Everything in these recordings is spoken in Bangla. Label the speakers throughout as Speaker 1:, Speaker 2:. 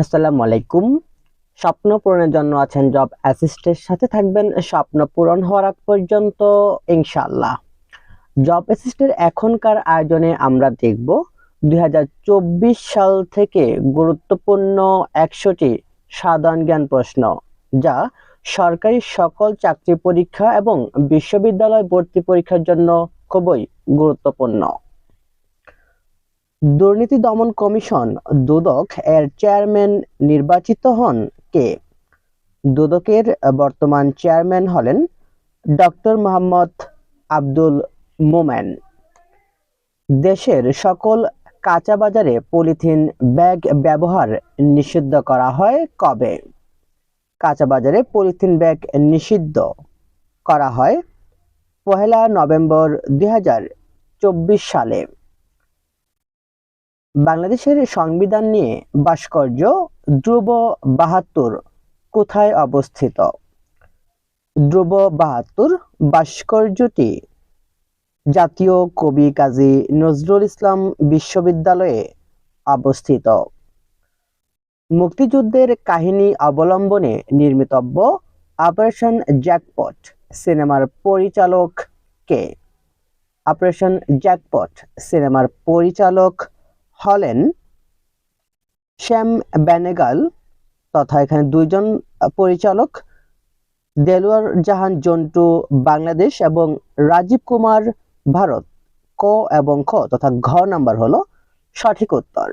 Speaker 1: আসসালামু আলাইকুম। স্বপ্ন পূরণের জন্য আছেন জব অ্যাসিস্টের সাথে থাকবেন স্বপ্ন পূরণ হওয়ার আগ পর্যন্ত, ইনশাআল্লাহ। জব অ্যাসিস্টের এখনকার আয়োজনে আমরা দেখব দুই হাজার চব্বিশ সাল থেকে গুরুত্বপূর্ণ একশোটি সাধারণ জ্ঞান প্রশ্ন, যা সরকারি সকল চাকরি পরীক্ষা এবং বিশ্ববিদ্যালয় ভর্তি পরীক্ষার জন্য খুবই গুরুত্বপূর্ণ। দুর্নীতি দমন কমিশন দুদক এর চেয়ারম্যান নির্বাচিত হন কে? দুদকের বর্তমান চেয়ারম্যান হলেন ডক্টর মোহাম্মদ আব্দুল মোমেন। দেশের সকল কাঁচা বাজারে পলিথিন ব্যাগ ব্যবহার নিষিদ্ধ করা হয় কবে? কাঁচা বাজারে পলিথিন ব্যাগ নিষিদ্ধ করা হয় পহেলা নভেম্বর দুই হাজার চব্বিশ সালে। বাংলাদেশের সংবিধান নিয়ে ভাস্কর্য ধ্রুব বাহাত্তর কোথায় অবস্থিত? ধ্রুব বাহাত্তর ভাস্কর্যটি জাতীয় কবি কাজী নজরুল ইসলাম বিশ্ববিদ্যালয়ে অবস্থিত। মুক্তিযুদ্ধের কাহিনী অবলম্বনে নির্মিতব্য অপারেশন জ্যাকপট সিনেমার পরিচালক কে? অপারেশন জ্যাকপট সিনেমার পরিচালক হলেন শ্যাম বেনেগাল তথা এখানে দুইজন পরিচালক, দেলোয়ার জাহান জন্টু বাংলাদেশ এবং রাজীব কুমার ভারত, ক এবং খ তথা ঘ নাম্বার হলো সঠিক উত্তর।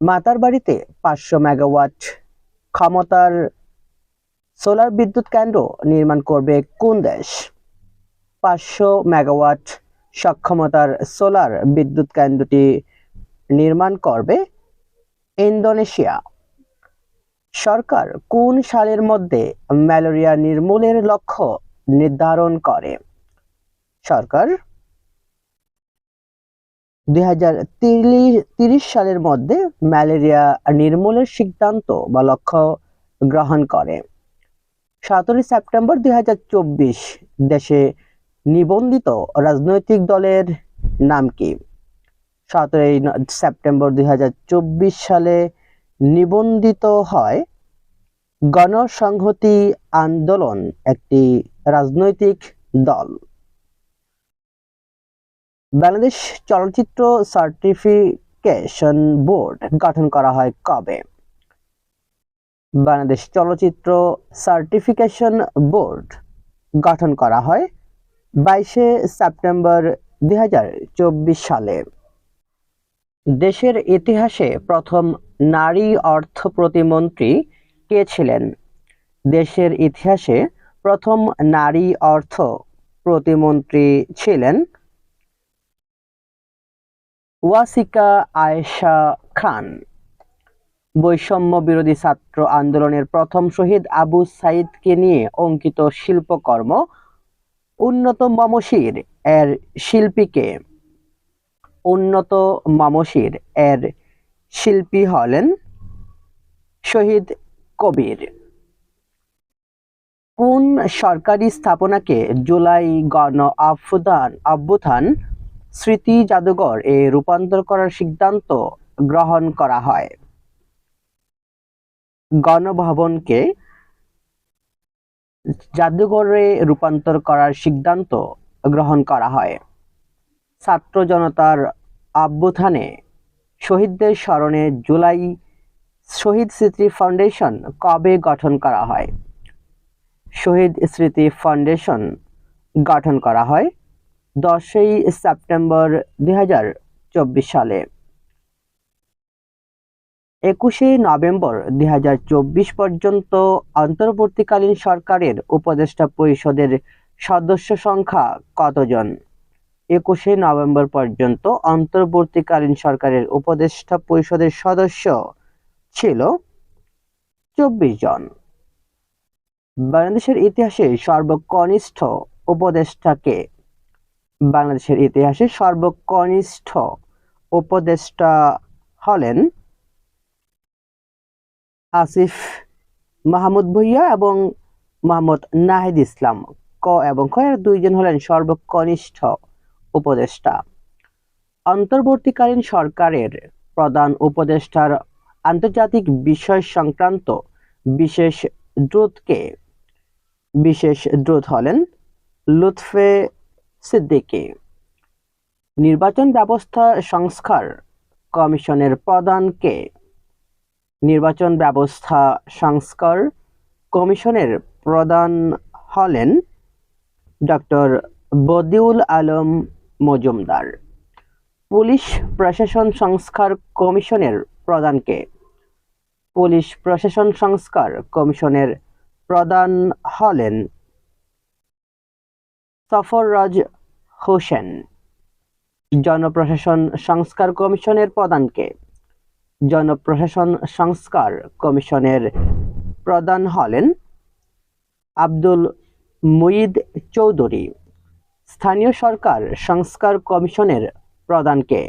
Speaker 1: মাতার বাড়িতে পাঁচশো মেগাওয়াট ক্ষমতার সোলার বিদ্যুৎ কেন্দ্র নির্মাণ করবে কোন দেশ? পাঁচশো মেগাওয়াট সক্ষমতার সোলার বিদ্যুৎ কেন্দ্রটি নির্মাণ করবে ইন্দোনেশিয়া। সরকার কোন সালের মধ্যে ম্যালেরিয়া নির্মূলের লক্ষ্য নির্ধারণ করে? সরকার দুই সালের মধ্যে ম্যালেরিয়া নির্মূলের সিদ্ধান্ত বা লক্ষ্য গ্রহণ করে। সতেরোই সেপ্টেম্বর দুই হাজার চব্বিশ দেশে নিবন্ধিত রাজনৈতিক দলের নাম কি? সতেরোই সেপ্টেম্বর দুই হাজার চব্বিশ সালে নিবন্ধিত হয় গণসংহতি আন্দোলন, একটি রাজনৈতিক দল। বাংলাদেশ চলচ্চিত্র সার্টিফিকেশন বোর্ড গঠন করা হয় কবে? বাংলাদেশ চলচ্চিত্র সার্টিফিকেশন বোর্ড গঠন করা হয় বাইশে সেপ্টেম্বর দুই হাজার চব্বিশ সালে। দেশের ইতিহাসে প্রথম নারী অর্থ প্রতিমন্ত্রী কে ছিলেন? দেশের ইতিহাসে প্রথম নারী অর্থ প্রতিমন্ত্রী ছিলেন ওয়াসিকা আয়েশা খান। বৈষম্য বিরোধী ছাত্র আন্দোলনের প্রথম শহীদ আবু সাইদকে নিয়ে অঙ্কিত শিল্পকর্ম। উন্নত মমশির এর শিল্পীকে উন্নত মমশির এর শিল্পী হলেন শহীদ কবির। কোন সরকারি স্থাপনাকে জুলাই গণ আফুদান অভ্যুত্থান স্মৃতি জাদুঘর এ রূপান্তর করার সিদ্ধান্ত গ্রহণ করা হয়? গণভবনকে জাদুঘরে রূপান্তর করার সিদ্ধান্ত গ্রহণ করা হয়। ছাত্র জনতার অভ্যুত্থানে শহীদদের স্মরণে জুলাই শহীদ স্মৃতি ফাউন্ডেশন কবে গঠন করা হয়? শহীদ স্মৃতি ফাউন্ডেশন গঠন করা হয় দশই সেপ্টেম্বর দুই হাজার চব্বিশ সালে। একুশে নভেম্বর দুই হাজার চব্বিশ পর্যন্ত অন্তর্বর্তীকালীন সরকারের উপদেষ্টা পরিষদের সদস্য সংখ্যা কতজন? একুশে নভেম্বর পর্যন্ত অন্তর্বর্তীকালীন সরকারের উপদেষ্টা পরিষদের সদস্য ছিল চব্বিশ জন। বাংলাদেশের ইতিহাসে সর্বকনিষ্ঠ উপদেষ্টাকে বাংলাদেশের ইতিহাসে সর্বকনিষ্ঠ উপদেষ্টা হলেন আসিফ মাহমুদ ভুইয়া এবং মোহাম্মদ নাহিদ ইসলাম। ক এবং খ এর দুইজন হলেন সর্বকনিষ্ঠ উপদেষ্টা। অন্তর্বর্তীকালীন সরকারের প্রধান উপদেষ্টার আন্তর্জাতিক বিষয় সংক্রান্ত বিশেষ দূতকে বিশেষ দূত হলেন লুৎফে সিদ্দিকী। নির্বাচন ব্যবস্থা সংস্কার কমিশনের প্রধানকে নির্বাচন ব্যবস্থা সংস্কার কমিশনের প্রধান হলেন ডক্টর বদিউল আলম মজুমদার। পুলিশ প্রশাসন সংস্কার কমিশনের প্রধানকে। পুলিশ প্রশাসন সংস্কার কমিশনের প্রধান হলেন সফররাজ হোসেন। জনপ্রশাসন সংস্কার কমিশনের প্রধানকে। জনপ্রশাসন সংস্কার কমিশনের প্রধান হলেন আব্দুল মুইদ চৌধুরী। স্থানীয় সরকার সংস্কার কমিশনের প্রধানকে।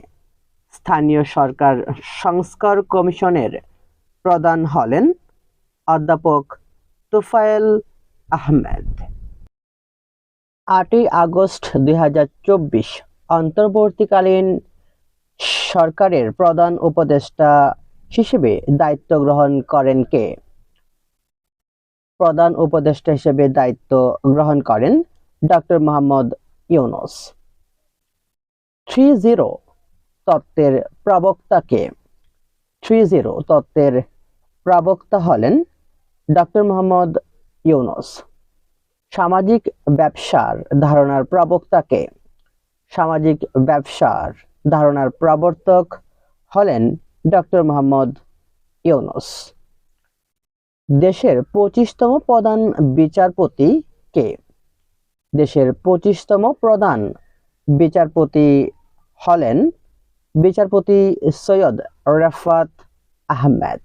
Speaker 1: স্থানীয় সরকার সংস্কার কমিশনের প্রধান হলেন অধ্যাপক তোফায়েল আহমেদ। আটই আগস্ট দুই হাজার চব্বিশ অন্তর্বর্তীকালীন সরকারের প্রধান উপদেষ্টা হিসেবে দায়িত্ব গ্রহণ করেন কে? প্রধান উপদেষ্টা হিসেবে দায়িত্ব গ্রহণ করেন doctor Mohammad Yunus. Three zero তত্ত্বের প্রবক্তাকে, থ্রি জিরো তত্ত্বের প্রবক্তা হলেন ডক্টর মোহাম্মদ ইউনুস। সামাজিক ব্যবসার ধারণার প্রবক্তাকে, সামাজিক ব্যবসার ধারণার প্রবর্তক হলেন ডক্টর মোহাম্মদ ইউনুস। দেশের পঁচিশতম প্রধান বিচারপতি কে দেশের পঁচিশতম প্রধান বিচারপতি হলেন বিচারপতি সৈয়দ রাফাত আহমেদ।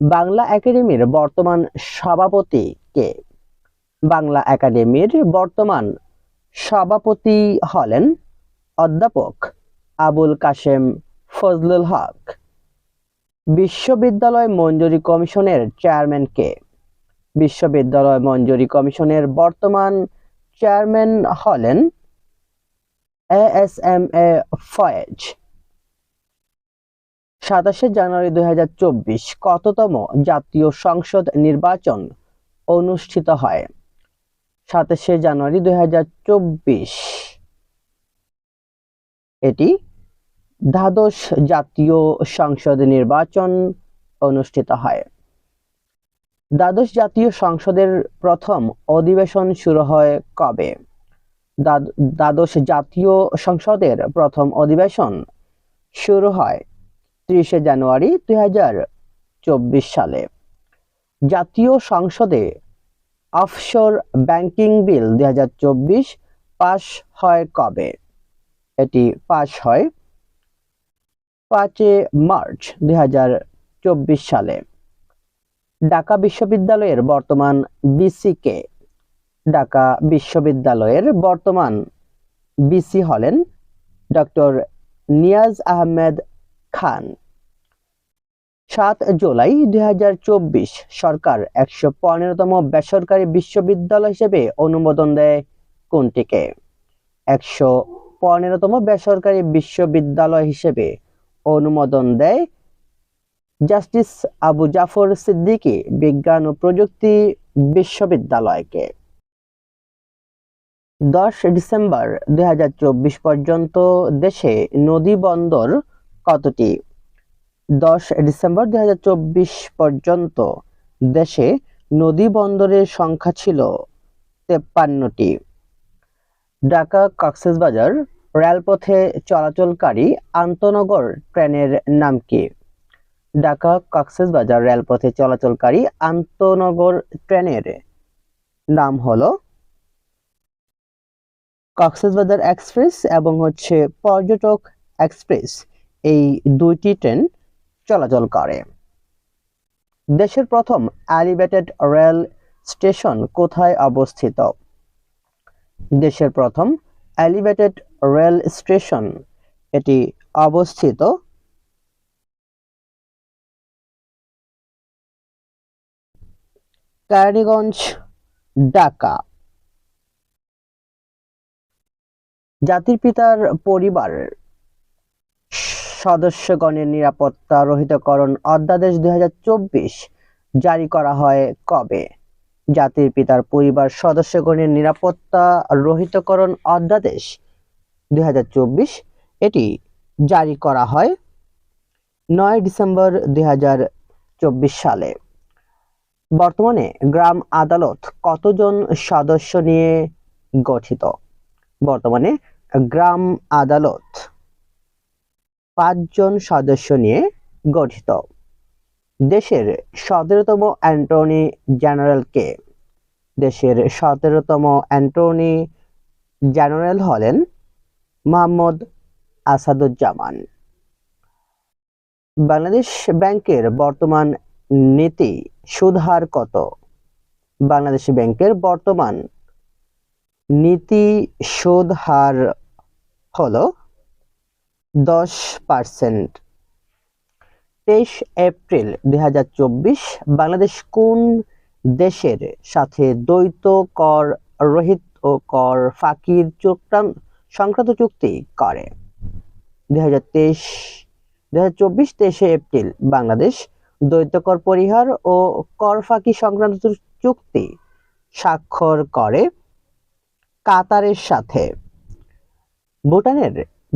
Speaker 1: বাংলা একাডেমির বর্তমান সভাপতি কে? বাংলা একাডেমির বর্তমান সভাপতি হলেন অধ্যাপক আবুল কাশেম ফজলুল হক। বিশ্ববিদ্যালয় মঞ্জুরি কমিশনের চেয়ারম্যান কে? বিশ্ববিদ্যালয় মঞ্জুরি কমিশনের বর্তমান চেয়ারম্যান হলেন A S M A Faiz সাতাশে জানুয়ারি দুই হাজার চব্বিশ, কততম জাতীয় সংসদ নির্বাচন অনুষ্ঠিত হয়? সাতাশে জানুয়ারি দুই এটি দ্বাদশ জাতীয় সংসদ নির্বাচন অনুষ্ঠিত হয়। দ্বাদশ জাতীয় সংসদের প্রথম অধিবেশন শুরু হয় কবে? দ্বাদশ জাতীয় সংসদের প্রথম অধিবেশন শুরু হয় ত্রিশে জানুয়ারি দু হাজার চব্বিশ সালে। জাতীয় সংসদে অফশোর ব্যাংকিং বিল দুই হাজার চব্বিশ পাশ হয় কবে? এটি পাশ হয় পাঁচে মার্চ দুই হাজার চব্বিশ সালে। ঢাকা বিশ্ববিদ্যালয়ের বর্তমান বিসি কে? ঢাকা বিশ্ববিদ্যালয়ের বর্তমান বিসি হলেন ডক্টর নিয়াজ আহমেদ খান। সাত জুলাই দুই হাজার চব্বিশ সরকার একশো পনেরোতম বেসরকারি বিশ্ববিদ্যালয় হিসেবে অনুমোদন দেয় কোনটিকে? একশো পনেরোতম বেসরকারি বিশ্ববিদ্যালয় হিসেবে অনুমোদন দেয় জাস্টিস আবু জাফর সিদ্দিকী, বিজ্ঞান ও প্রযুক্তি বিশ্ববিদ্যালয়কে। দশ ডিসেম্বর দুই হাজার চব্বিশ পর্যন্ত দেশে নদী বন্দর কতটি? দশ ডিসেম্বর দুই হাজার চব্বিশ পর্যন্ত দেশে নদী বন্দরের সংখ্যা ছিল তেপ্পান্নটি। ঢাকা কক্সবাজার রেলপথে চলাচলকারী আন্তনগর ট্রেনের নাম কি? ঢাকা কক্সবাজার রেলপথে চলাচলকারী আন্তনগর ট্রেনের নাম হলো কক্সবাজার এক্সপ্রেস এবং হচ্ছে পর্যটক এক্সপ্রেস। এই দুইটি ট্রেন চলাচল করে। দেশের প্রথম এলিভেটেড রেল স্টেশন কোথায় অবস্থিত? দেশের প্রথম এলিভেটেড রেল স্টেশন এটি অবস্থিত কেরানীগঞ্জ ঢাকা। জাতির পিতার পরিবার সদস্যগণের নিরাপত্তা রহিতকরণ অধ্যাদেশ দুই জারি করা হয় কবে? জাতির পিতার পরিবার সদস্যগণের নিরাপত্তা রহিতকরণ অধ্যাদেশ দুই হাজার চব্বিশ এটি জারি করা হয় নয় ডিসেম্বর দুই হাজার চব্বিশ সালে। বর্তমানে গ্রাম আদালত কতজন সদস্য নিয়ে গঠিত? বর্তমানে গ্রাম আদালত পাঁচজন সদস্য নিয়ে গঠিত। দেশের সতেরোতম অ্যান্টর্নি জেনারেল কে? দেশের সতেরোতম অ্যান্টর্নি জেনারেল হলেন মোহাম্মদ আসাদুজ্জামান। বাংলাদেশ ব্যাংকের বর্তমান নীতি সুদ হার কত? বাংলাদেশ ব্যাংকের বর্তমান নীতি সুদ হার হলো দশ পার্সেন্ট। তেইশ এপ্রিল দুই বাংলাদেশ কোন দেশের সাথে দ্বৈত কর রহিত ও কর ফাঁকির চুক্তান সংক্রান্ত চুক্তি করে? দুই হাজার তেইশে এপ্রিল বাংলাদেশ দ্বৈত কর পরিহার ও কর ফাঁকি সংক্রান্ত চুক্তি স্বাক্ষর করে কাতারের সাথে। ভুটানের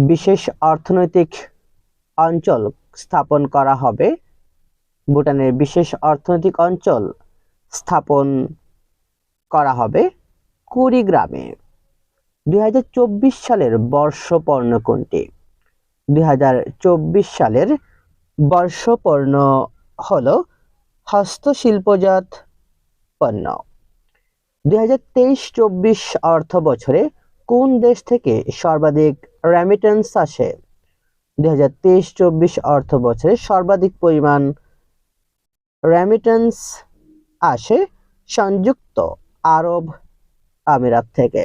Speaker 1: বিশেষ অর্থনৈতিক অঞ্চল স্থাপন করা হবে। ভুটানের বিশেষ অর্থনৈতিক অঞ্চল স্থাপন করা হবে কুড়িগ্রামে। দুই হাজার চব্বিশ সালের বর্ষপর্ণ কোনটি? দুই হাজার চব্বিশ সালের বর্ষপর্ণ হল হস্তশিল্পজাত পণ্য। দুই হাজার তেইশ চব্বিশ অর্থ বছরে কোন দেশ থেকে সর্বাধিক রেমিটেন্স আসে? দুই হাজার তেইশ চব্বিশ অর্থ বছরে সর্বাধিক পরিমাণ রেমিটেন্স আসে সংযুক্ত আরব আমিরাত থেকে।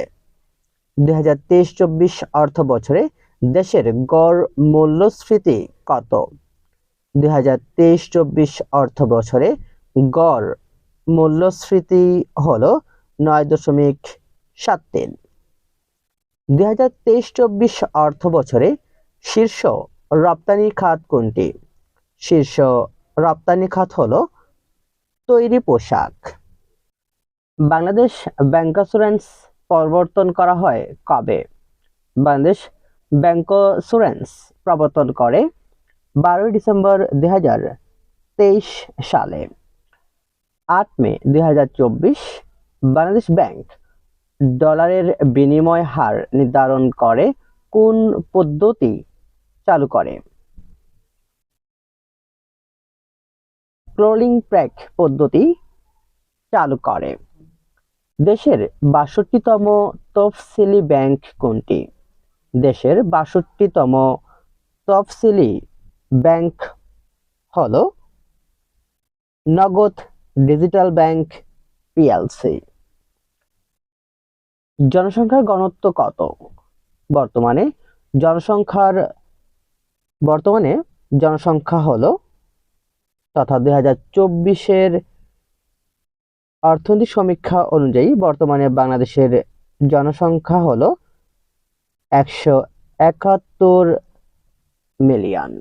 Speaker 1: দুই হাজার তেইশ চব্বিশ অর্থ বছরে দেশের গড় মূল্যস্ফীতি কত? দুই হাজার তেইশ চব্বিশ অর্থ বছরে গড় মূল্যস্ফীতি হলো নয় দশমিক সাত তিন। দুই হাজার তেইশ চব্বিশ অর্থ বছরে শীর্ষ রপ্তানি খাত কোনটি? শীর্ষ রপ্তানি খাত হলো তৈরি পোশাক। বাংলাদেশ ব্যাংকাসুরেন্স প্রবর্তন করা হয় কবে? বাংলাদেশ ব্যাংকসুরেন্স প্রবর্তন করে বারোই ডিসেম্বর দুই হাজার তেইশ সালে। আট মে দুই হাজার চব্বিশ বাংলাদেশ ব্যাংক ডলারের বিনিময় হার নির্ধারণ করে কোন পদ্ধতি চালু করে। ক্লোলিং প্র্যাক পদ্ধতি চালু করে। দেশের বাষট্টিতম তফসিলি ব্যাংক কোনটি? দেশের বাষট্টিতম তফসিলি ব্যাংক হল নগদ ডিজিটাল ব্যাংক পিএলসি জনসংখ্যার ঘনত্ব কত? বর্তমানে জনসংখ্যার, বর্তমানে জনসংখ্যা হল তথা দুই হাজার চব্বিশের অর্থনৈতিক সমীক্ষা অনুযায়ী বর্তমানে বাংলাদেশের জনসংখ্যা হল একশো একাত্তর মিলিয়ন।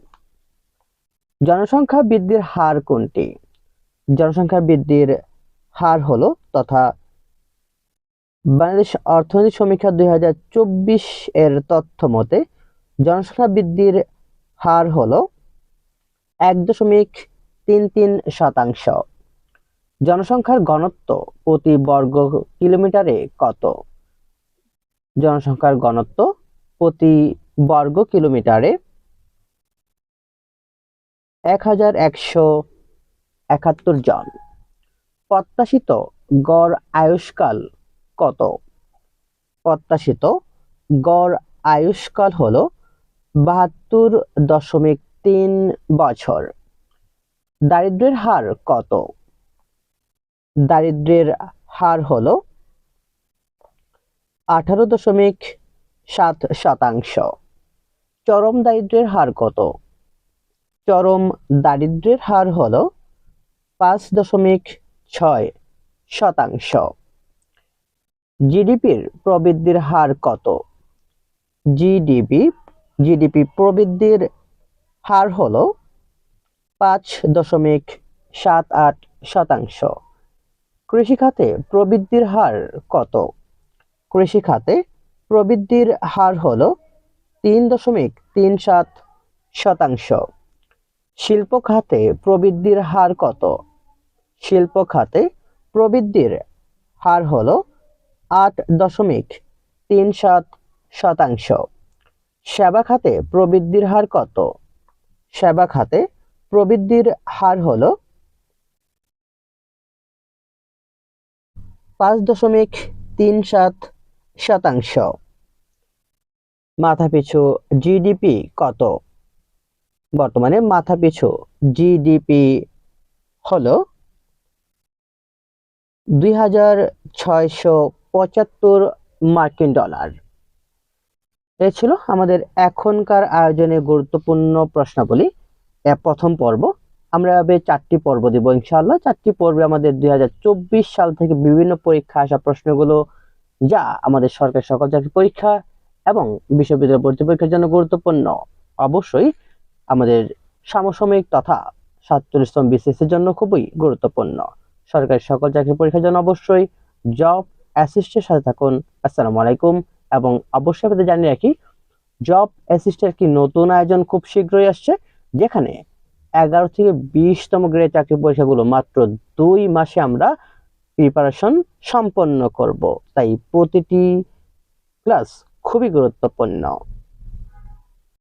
Speaker 1: জনসংখ্যা বৃদ্ধির হার কোনটি? জনসংখ্যা বৃদ্ধির হার হলো তথা বাংলাদেশ অর্থনৈতিক সমীক্ষা দুই হাজার চব্বিশ এর তথ্য মতে জনসংখ্যা বৃদ্ধির হার হল এক দশমিক তিন তিন শতাংশ। জনসংখ্যার ঘনত্ব প্রতি বর্গ কিলোমিটারে কত? জনসংখ্যার ঘনত্ব প্রতি বর্গ কিলোমিটারে এক হাজার একশো একাত্তর জন। প্রত্যাশিত গড় আয়ুষ্কাল কত? প্রত্যাশিত গড় আয়ুষ্কাল হল বাহাত্তর দশমিক তিন বছর। দারিদ্রের হার কত? দারিদ্রের হার হল আঠারো দশমিক সাত শতাংশ। চরম দারিদ্রের হার কত? চরম দারিদ্রের হার হল পাঁচ দশমিক ছয় শতাংশ। জিডিপির প্রবৃদ্ধির হার কত? জিডিপি জিডিপি প্রবৃদ্ধির হার হল পাঁচ দশমিক সাত আট শতাংশ। কৃষিখাতে প্রবৃদ্ধির হার কত? কৃষিখাতে প্রবৃদ্ধির হার হল তিন দশমিক তিন সাত শতাংশ। শিল্প খাতে প্রবৃদ্ধির হার কত? শিল্প খাতে প্রবৃদ্ধির হার হল আট দশমিক তিন সাত শতাংশ। সেবা খাতে প্রবৃদ্ধির হার কত? সেবা খাতে প্রবৃদ্ধির হার হল পাঁচ দশমিক তিন সাত শতাংশ। মাথাপিছু জিডিপি কত? বর্তমানে মাথাপিছু জিডিপি হলো দুই মার্কিন ডলার। এ ছিল আমাদের এখনকার আয়োজনে গুরুত্বপূর্ণ প্রশ্নাবলী। প্রথম পর্ব। আমরা এভাবে চারটি পর্ব দিব ইনশাআল্লাহ। চারটি পর্বে আমাদের দুই হাজার চব্বিশ সাল থেকে বিভিন্ন পরীক্ষা আসা প্রশ্নগুলো যা আমাদের সরকার সকল চাকরি পরীক্ষা এবং বিশ্ববিদ্যালয় ভর্তি পরীক্ষার জন্য গুরুত্বপূর্ণ। অবশ্যই আমাদের সমসাময়িক তথা সাতচল্লিশতম বিসিএসের জন্য খুবই গুরুত্বপূর্ণ। সরকারি সকল চাকরি পরীক্ষার জন্য অবশ্যই জব অ্যাসিস্টের সাথে থাকুন। আসসালামু আলাইকুম এবং অবশ্যই আপনাদের জানিয়ে রাখি, জব অ্যাসিস্টের কি নতুন আয়োজন খুব শীঘ্রই আসছে, যেখানে এগারো থেকে বিশতম গ্রেড চাকরি পরীক্ষাগুলো মাত্র দুই মাসে আমরা প্রিপারেশন সম্পন্ন করব। তাই প্রতিটি ক্লাস খুবই গুরুত্বপূর্ণ।